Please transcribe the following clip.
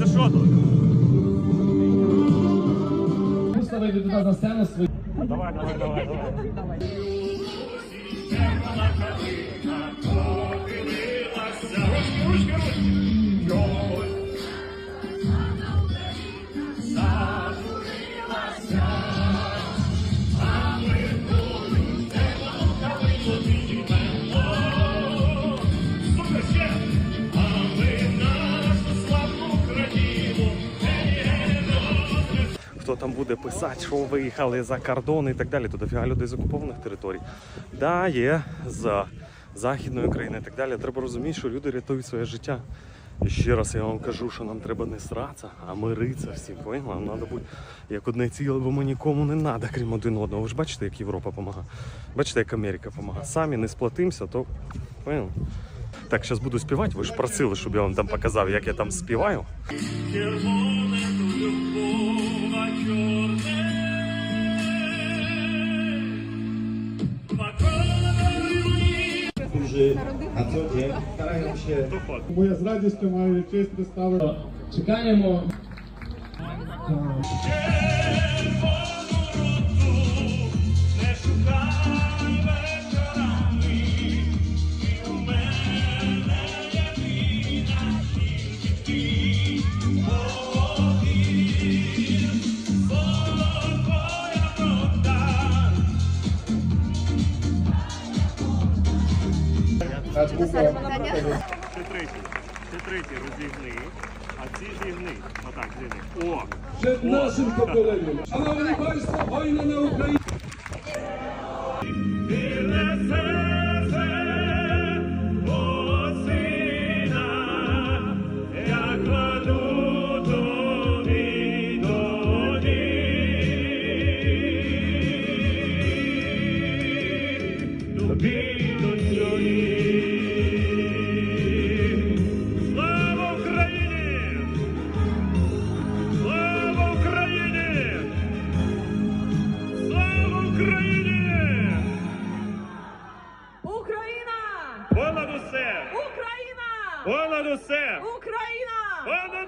Дивіться, що тут. Виставити туди на сцену. Давай, давай, давай, давай. Там буде писати, що виїхали за кордон і так далі, то дофіга людей з окупованих територій. Да, є з Західної України і так далі. Треба розуміти, що люди рятують своє життя. І ще раз я вам кажу, що нам треба не сратися, а миритися всі. Поняли? Нам треба бути як одне ціле, бо ми нікому не треба, крім один одного. Ви ж бачите, як Європа допомагає. Бачите, як Америка допомагає. Самі не сплатимося, то поняли? Так, зараз буду співати. Ви ж просили, щоб я вам там показав, як я там співаю. Червоне którzy na co dzień starają się... Bo ja z radością, ale jest wystawę. Czekajmy. Ще третій, ще третій розігни, а ці зігни. Отак, зігни. О! przed naszym pokoleniem. Szanowni Państwo, wojna na Ukrainie. Вірне Понад усе! Україна! Понад усе! Україна! Понад!